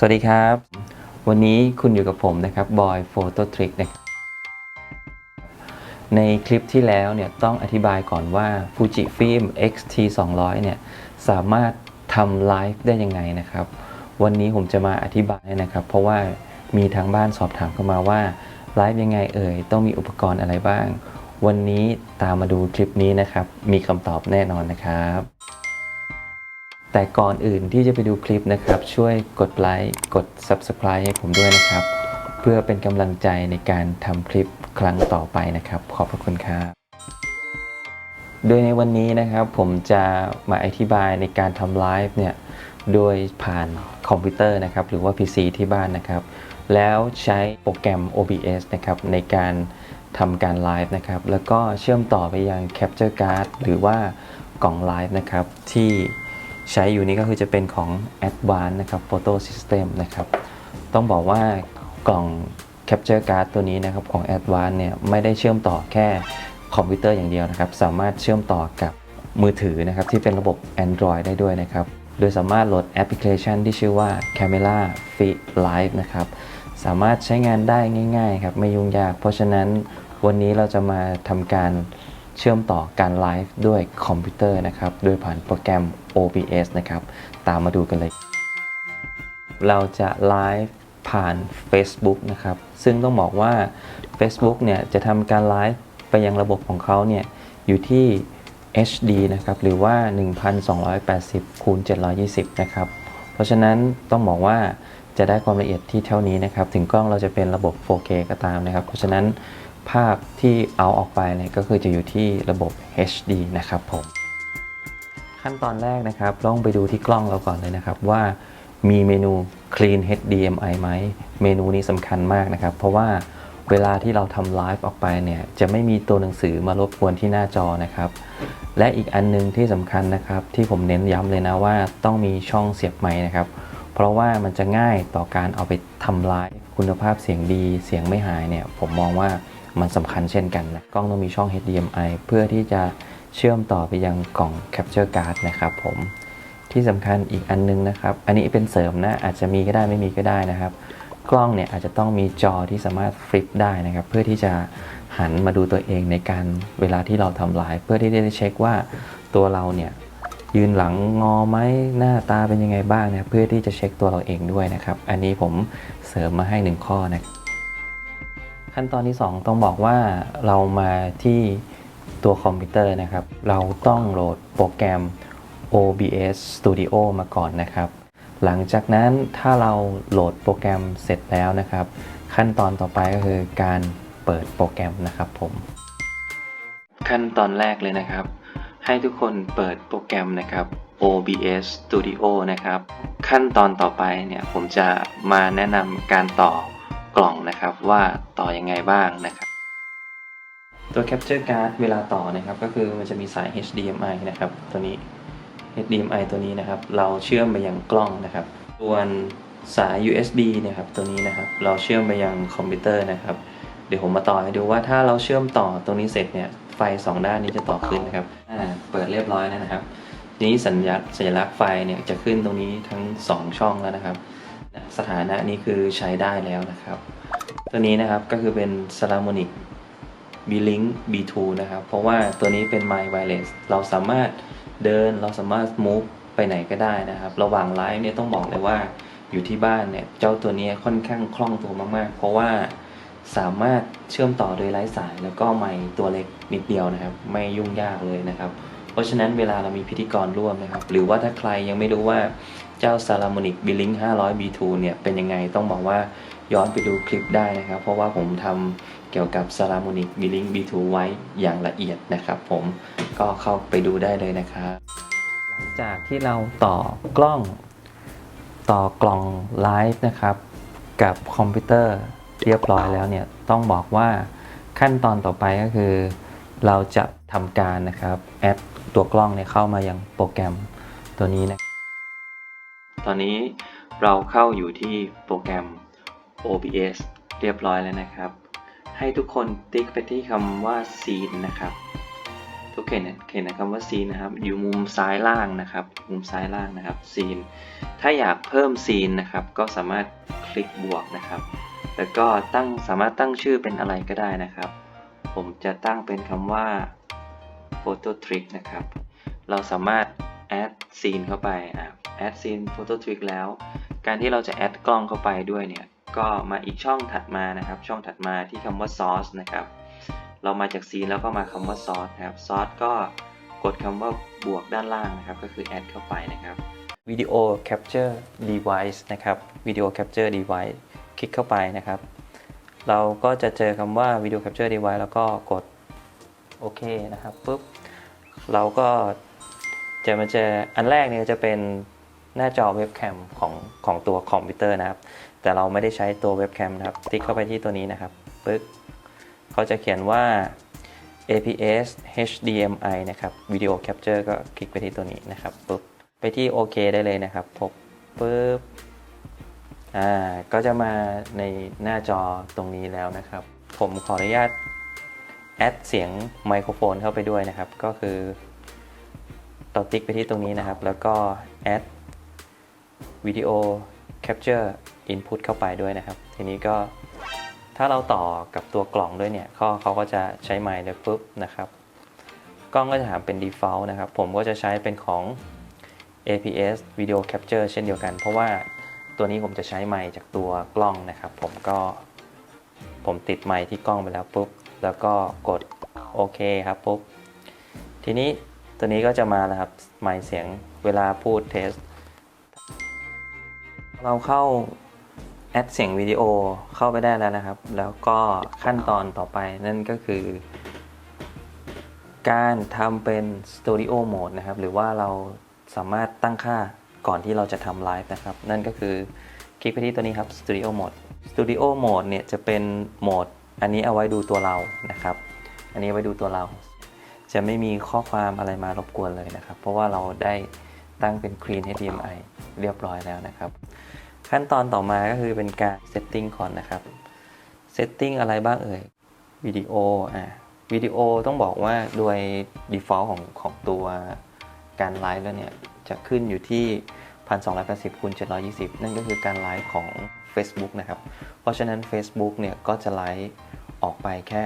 สวัสดีครับ วันนี้คุณอยู่กับผมนะครับบอยโฟโต้ทริกนะครับในคลิปที่แล้วเนี่ยต้องอธิบายก่อนว่า Fuji Film X-T 200เนี่ยสามารถทำไลฟ์ได้ยังไงนะครับ วันนี้ผมจะมาอธิบายนะครับ เพราะว่ามีทางบ้านสอบถามเข้ามาว่าไลฟ์ยังไงเอ่ย ต้องมีอุปกรณ์อะไรบ้าง วันนี้ตามมาดูคลิปนี้นะครับ มีคำตอบแน่นอนนะครับ แต่ก่อนอื่นที่จะไปดูคลิปนะครับ ช่วยกดไลค์กด Subscribe ให้ผมด้วยนะครับ เพื่อเป็นกำลังใจในการทำคลิปครั้งต่อไปนะครับ ขอบพระคุณครับโดยในวันนี้นะครับผมจะมาอธิบายในการทำไลฟ์เนี่ยโดยผ่านคอมพิวเตอร์นะครับหรือว่า PC ที่บ้านนะครับ แล้วใช้โปรแกรม OBS นะครับในการทำการไลฟ์นะครับแล้วก็เชื่อมต่อไปยัง Capture Card หรือว่ากล่องไลฟ์นะครับที่ ใช้อยู่นี้ก็คือจะเป็นของ Advanced นะครับ Photo System นะครับ ต้องบอกว่ากล่อง Capture Card ตัวนี้นะครับของ Advanced เนี่ยไม่ได้เชื่อมต่อแค่คอมพิวเตอร์อย่างเดียวนะครับ สามารถเชื่อมต่อกับมือถือนะครับที่เป็นระบบ Android ได้ด้วยนะครับ โดยสามารถโหลดแอปพลิเคชันที่ชื่อว่า Camera Fit Live นะครับ สามารถใช้งานได้ง่ายๆครับไม่ยุ่งยาก เพราะฉะนั้นวันนี้เราจะมาทำการ เชื่อมต่อการไลฟ์ด้วยคอมพิวเตอร์นะครับ โดยผ่านโปรแกรม OBS นะครับ ตามมาดูกันเลย เราจะไลฟ์ผ่าน Facebook นะครับ ซึ่งต้องบอกว่า Facebook เนี่ยจะทำการไลฟ์ไปยังระบบของเขาเนี่ยอยู่ที่ HD นะครับ หรือว่า 1280คูณ720 นะครับ เพราะฉะนั้นต้องบอกว่าจะได้ความละเอียดที่เท่านี้นะครับ ถึงกล้องเราจะเป็นระบบ 4K ก็ตามนะครับ เพราะฉะนั้น ภาพที่เอาออกไปเนี่ยก็คือจะอยู่ที่ระบบ HD นะครับผม ขั้นตอนแรกนะครับลองไปดูที่กล้องเราก่อนเลยนะครับว่ามีเมนู Clean HDMI ไหม เมนูนี้สำคัญมากนะครับ เพราะว่าเวลาที่เราทำไลฟ์ออกไปเนี่ยจะไม่มีตัวหนังสือมารบกวนที่หน้าจอนะครับ และอีกอันนึงที่สำคัญนะครับ ที่ผมเน้นย้ำเลยนะว่าต้องมีช่องเสียบไมค์นะครับ เพราะว่ามันจะง่ายต่อการเอาไปทำไลฟ์คุณภาพเสียงดีเสียงไม่หายเนี่ยผมมองว่า มันสำคัญเช่นกันนะกล้องต้องมีช่อง HDMI เพื่อที่จะเชื่อมต่อไปยังกล่อง Capture Card นะครับผมที่สำคัญอีกอันนึงนะครับ อันนี้เป็นเสริมนะอาจจะมีก็ได้ไม่มีก็ได้นะครับ กล้องเนี่ยอาจจะต้องมีจอที่สามารถฟลิปได้นะครับ เพื่อที่จะหันมาดูตัวเองในการเวลาที่เราทำไลฟ์เพื่อที่จะได้เช็คว่าตัวเราเนี่ยยืนหลังงอไหมหน้าตาเป็นยังไงบ้างนะเพื่อที่จะเช็คตัวเราเองด้วยนะครับ อันนี้ผมเสริมมาให้หนึ่งข้อนะครับ ขั้นตอนที่ 2 ต้องบอกว่าเรามาที่ตัวคอมพิวเตอร์นะครับ เราต้องโหลดโปรแกรม OBS Studio มาก่อนนะครับ หลังจากนั้นถ้าเราโหลดโปรแกรมเสร็จแล้วนะครับ ขั้นตอนต่อไปก็คือการเปิดโปรแกรมนะครับผม ขั้นตอนแรกเลยนะครับ ให้ทุกคนเปิดโปรแกรมนะครับ OBS Studio นะครับ ขั้นตอนต่อไปเนี่ยผมจะมาแนะนำการต่อ นะครับว่าต่อยังไงบ้างนะครับตัว Capture Card เวลาต่อนะครับก็คือมันจะมีสาย HDMI นะครับตัวนี้ HDMI ตัวนี้นะครับ เราเชื่อมไปยังกล้องนะครับ ส่วนสาย USB นี่ยครับตัวนี้นะครับ เราเชื่อมไปยังคอมพิวเตอร์นะครับ เดี๋ยวผมมาต่อให้ดูว่าถ้าเราเชื่อมต่อตรงนี้เสร็จเนี่ยไฟ 2 ด้านนี้จะต่อขึ้นนะครับเปิดเรียบร้อยแล้วนะครับทีนี้สัญญาสัญลักษณ์ไฟเนี่ยจะขึ้นตรงนี้ทั้ง 2 ช่องแล้วนะครับ สถานะนี้คือใช้ได้แล้วนะครับ ตัวนี้นะครับก็คือเป็น Salamonic B-Link B2 นะครับ เพราะว่าตัวนี้เป็น My Wireless เราสามารถเดินเราสามารถ move ไปไหนก็ได้นะครับ ระหว่างไลฟ์เนี่ยต้องบอกเลยว่าอยู่ที่บ้านเนี่ยเจ้าตัวนี้ค่อนข้างคล่องตัวมากๆ เพราะว่าสามารถเชื่อมต่อโดยไร้สายแล้วก็ไมค์ตัวเล็กนิดเดียวนะครับ ไม่ยุ่งยากเลยนะครับ เพราะฉะนั้นเวลาเรามีพิธีกรร่วมนะครับ หรือว่าถ้าใครยังไม่รู้ว่าเจ้า Salamonic B-Link 500 B2 เนี่ยเป็นยังไงต้องบอกว่า ย้อนไปดูคลิปได้นะครับ เพราะว่าผมทำเกี่ยวกับ Salamonic B-Link B2 ไว้อย่างละเอียดนะครับผมก็เข้าไปดูได้เลยนะครับหลังจากที่เราต่อกล้อง ต่อกล่องไลฟ์นะครับ กับคอมพิวเตอร์เรียบร้อยแล้วเนี่ยต้องบอกว่าขั้นตอนต่อไปก็คือ เราจะทำการนะครับแอดตัวกล้องเนี่ยเข้ามายังโปรแกรมตัวนี้นะตอนนี้เราเข้าอยู่ที่โปรแกรม OBS เรียบร้อยแล้วนะครับ ให้ทุกคนติ๊กไปที่คำว่า scene นะครับ ทุกเห็นเห็นนครับว่าซีนนะครับ อยู่มุมซ้ายล่างนะครับ มุมซ้ายล่างนะครับซีนถ้าอยากเพิ่มซีนนะครับ ก็สามารถคลิกบวกนะครับ แล้วก็ตั้งสามารถตั้งชื่อเป็นอะไรก็ได้นะครับ ผมจะตั้งเป็นคำว่า photo trick นะครับ เราสามารถ add scene เข้าไปอะ add scene photo trick แล้ว การที่เราจะ add กล้องเข้าไปด้วยเนี่ย ก็มาอีกช่องถัดมานะครับ ช่องถัดมาที่คำว่า source นะครับ เรามาจาก scene แล้วก็มาคำว่า source นะครับ source ก็กดคำว่าบวกด้านล่างนะครับ ก็คือ add เข้าไปนะครับ video capture device นะครับ video capture device คลิกเข้าไปนะครับ เราก็จะเจอคำว่า video capture device แล้วก็กดโอเคนะครับปุ๊บเราก็จะมาเจออันแรกเนี่ยจะเป็นหน้าจอเว็บแคมของของตัวคอมพิวเตอร์นะครับ แต่เราไม่ได้ใช้ตัวเว็บแคมนะครับติ๊กเข้าไปที่ตัวนี้นะครับปึ๊บเขาจะเขียนว่า APS HDMI นะครับ Video Capture ก็คลิกไปที่ตัวนี้นะครับปุ๊บไปที่โอเคได้เลยนะครับพบปึ๊บอ่าก็จะมาในหน้าจอตรงนี้แล้วนะครับ ผมขออนุญาตแอดเสียงไมโครโฟนเข้าไปด้วยนะครับ ก็คือเราติ๊กไปที่ตรงนี้นะครับ แล้วก็แอดวิดีโอแคปเจอร์ อินพุตเข้าไปด้วยนะครับ ทีนี้ก็ถ้าเราต่อกับตัวกล่องด้วยเนี่ยเขาเขาก็จะใช้ไมค์เลยปุ๊บนะครับกล้องก็จะถาเป็น default นะครับ ผมก็จะใช้เป็นของ APS Video Capture เช่นเดียวกัน เพราะว่าตัวนี้ผมจะใช้ไมค์จากตัวกล้องนะครับ ผมก็ผมติดไมค์ที่กล้องไปแล้วปุ๊บ แล้วก็กดโอเคครับปุ๊บ ทีนี้ตัวนี้ก็จะมาแล้วครับไมค์เสียงเวลาพูดเทส เราเข้า แอดเสียงวิดีโอเข้าไปได้แล้วนะครับ แล้วก็ขั้นตอนต่อไปนั่นก็คือ การทำเป็นสตูดิโอโหมดนะครับ หรือว่าเราสามารถตั้งค่าก่อนที่เราจะทำไลฟ์นะครับ นั่นก็คือคลิกไปที่ตัวนี้ครับสตูดิโอโหมดสตูดิโอโหมดเนี่ยจะเป็นโหมด อันนี้เอาไว้ดูตัวเรานะครับ อันนี้ไว้ดูตัวเรา จะไม่มีข้อความอะไรมารบกวนเลยนะครับ เพราะว่าเราได้ตั้งเป็น Clean HDMI เรียบร้อยแล้วนะครับ ขั้นตอนต่อมาก็คือเป็นการ Setting ก่อนนะครับ Setting อะไรบ้างเอ่ยวิดีโออะวิดีโอต้องบอกว่าโดย default ของของตัวการไลฟ์แล้วเนี่ย จะขึ้นอยู่ที่ 1280คูณ720 นั่นก็คือการไลฟ์ของ Facebook นะครับ เพราะฉะนั้น Facebook เนี่ยก็จะไลฟ์ออกไปแค่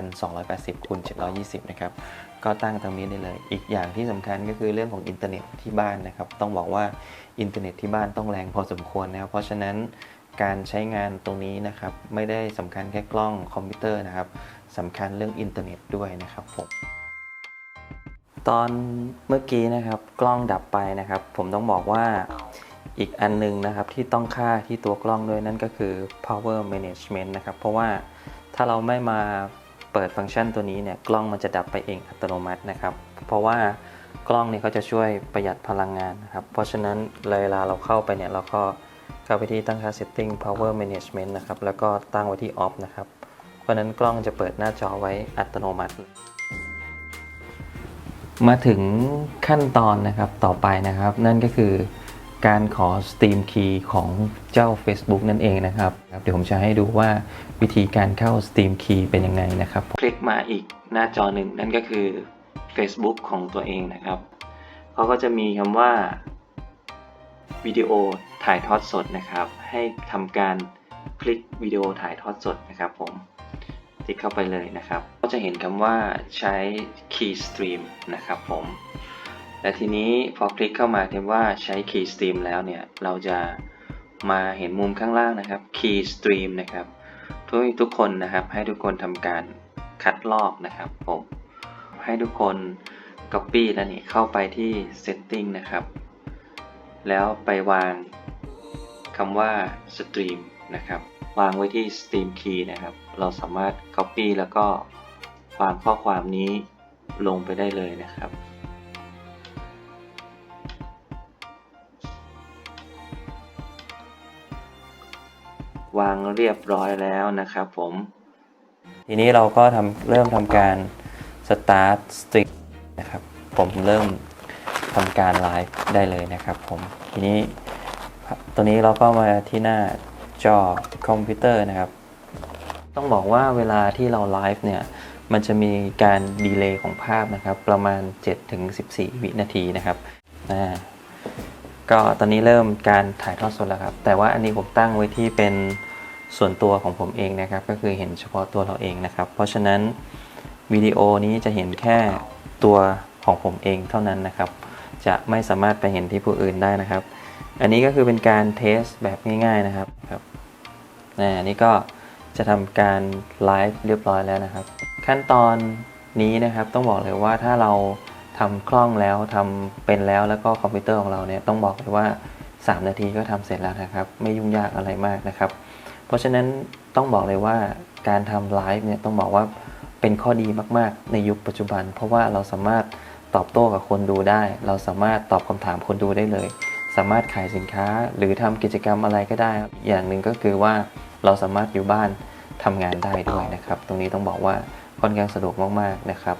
1,280คูณ720 นะครับ ก็ตั้งตรงนี้ได้เลย อีกอย่างที่สำคัญก็คือเรื่องของอินเทอร์เน็ตที่บ้านนะครับ ต้องบอกว่า อินเทอร์เน็ตที่บ้านต้องแรงพอสมควรนะครับ เพราะฉะนั้นการใช้งานตรงนี้นะครับ ไม่ได้สำคัญแค่กล้องคอมพิวเตอร์นะครับสำคัญเรื่องอินเทอร์เน็ตด้วยนะครับผมตอนเมื่อกี้นะครับกล้องดับไปนะครับ ผมต้องบอกว่าอีกอันหนึงนะครับที่ต้องค่าที่ตัวกล้องด้วยนั่นก็คือ power management นะครับ เพราะว่าถ้าเราไม่มาเปิดฟังก์ชันตัวนี้เนี่ยกล้องมันจะดับไปเองอัตโนมัตินะครับ เพราะว่า กล้องนี่ยเขาจะช่วยประหยัดพลังงานนะครับ เพราะฉะนั้นเวลาเราเข้าไปเนี่ยเราก็เข้าไปที่ตั้งค่า setting power management นะครับ แล้วก็ตั้งไว้ที่ off นะครับ เพราะนั้นกล้องจะเปิดหน้าจอไว้อัตโนมัติ มาถึงขั้นตอนนะครับต่อไปนะครับ นั่นก็คือการขอ Steam Key ของเจ้า Facebook นั่นเองนะครับ เดี๋ยวผมจะให้ดูว่าวิธีการเข้า Steam Key เป็นยังไงนะครับ คลิกมาอีกหน้าจอหนึ่งนั่นก็คือ Facebook ของตัวเองนะครับเขาก็จะมีคำว่าวิดีโอถ่ายทอดสดนะครับ ให้ทำการคลิกวิดีโอถ่ายทอดสดนะครับผมคลิกเข้าไปเลยนะครับ ก็จะเห็นคำว่าใช้ Key Stream นะครับผมและทีนี้พอคลิกเข้ามาคำว่าใช้ Key Stream แล้วเนี่ย เราจะมาเห็นมุมข้างล่างนะครับ Key Stream นะครับทุกทุกคนนะครับให้ทุกคนทำการคัดลอกนะครับผม ให้ทุกคน Copy แล้วนี่เข้าไปที่ Setting นะครับ แล้วไปวางคำว่า Stream นะครับ วางไว้ที่ Steam Key นะครับ เราสามารถ Copy แล้วก็วางข้อความนี้ลงไปได้เลยนะครับวางเรียบร้อยแล้วนะครับผม ทีนี้เราก็ทำเริ่มทำการ Start Stream นะครับ ผมเริ่มทำการไลฟ์ได้เลยนะครับผม ทีนี้ตัวนี้เราก็มาที่หน้าจอคอมพิวเตอร์นะครับ ต้องบอกว่าเวลาที่เราไลฟ์เนี่ย มันจะมีการดีเลย์ของภาพนะครับ ประมาณ 7-14 วินาทีนะครับอ่าก็ตอนนี้เริ่มการถ่ายทอดสดแล้วครับ แต่ว่าอันนี้ผมตั้งไว้ที่เป็นส่วนตัวของผมเองนะครับ ก็คือเห็นเฉพาะตัวเราเองนะครับ เพราะฉะนั้น วิดีโอนี้จะเห็นแค่ตัวของผมเองเท่านั้นนะครับ จะไม่สามารถไปเห็นที่ผู้อื่นได้นะครับ อันนี้ก็คือเป็นการเทสแบบง่ายๆนะครับครับอันนี้ก็จะทำการไลฟ์เรียบร้อยแล้วนะครับ ขั้นตอนนี้นะครับต้องบอกเลยว่าถ้าเราทำคล่องแล้วทำเป็นแล้วแล้วก็คอมพิวเตอร์ของเราเนี่ยต้องบอกเลยว่า 3 นาทีก็ทำเสร็จแล้วนะครับ ไม่ยุ่งยากอะไรมากนะครับ เพราะฉะนั้นต้องบอกเลยว่าการทำไลฟ์เนี่ยต้องบอกว่า เป็นข้อดีมาก ๆ ในยุคปัจจุบัน เพราะว่าเราสามารถตอบโต้กับคนดูได้ เราสามารถตอบคำถามคนดูได้เลย สามารถขายสินค้าหรือทำกิจกรรมอะไรก็ได้ อย่างหนึ่งก็คือว่าเราสามารถอยู่บ้านทำงานได้ด้วยนะครับ ตรงนี้ต้องบอกว่าค่อนข้างสะดวกมาก ๆ นะครับ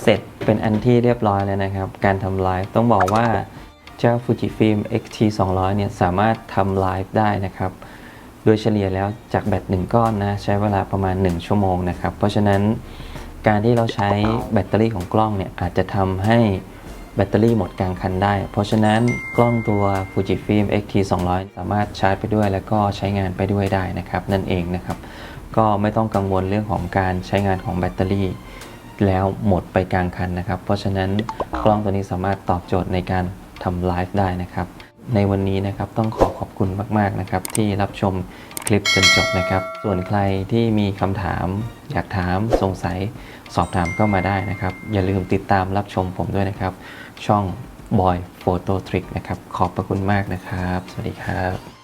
เสร็จเป็นอันที่เรียบร้อยแล้วนะครับ การทำไลฟ์ต้องบอกว่าเจ้า Fujifilm X-T 200เนี่ยสามารถทำไลฟ์ได้นะครับ โดยเฉลี่ยแล้วจากแบตหนึ่งก้อนนะใช้เวลาประมาณ 1 ชั่วโมงนะครับ เพราะฉะนั้นการที่เราใช้แบตเตอรี่ของกล้องเนี่ยอาจจะทำให้แบตเตอรี่หมดกลางคันได้ เพราะฉะนั้นกล้องตัว Fujifilm X-T 200 สามารถชาร์จไปด้วย แล้วก็ใช้งานไปด้วยได้นะครับนั่นเองนะครับ ก็ไม่ต้องกังวลเรื่องของการใช้งานของแบตเตอรี่ แล้วหมดไปกลางคันนะครับ เพราะฉะนั้นกล้องตัวนี้สามารถตอบโจทย์ในการทำไลฟ์ได้นะครับ ในวันนี้นะครับต้องขอขอบคุณมาก ๆ นะครับ ที่รับชมคลิปจนจบนะครับ ส่วนใครที่มีคำถาม อยากถามสงสัยสอบถามก็มาได้นะครับ อย่าลืมติดตามรับชมผมด้วยนะครับ ช่อง Boy Photo Trick นะครับ ขอบพระคุณมากนะครับ สวัสดีครับ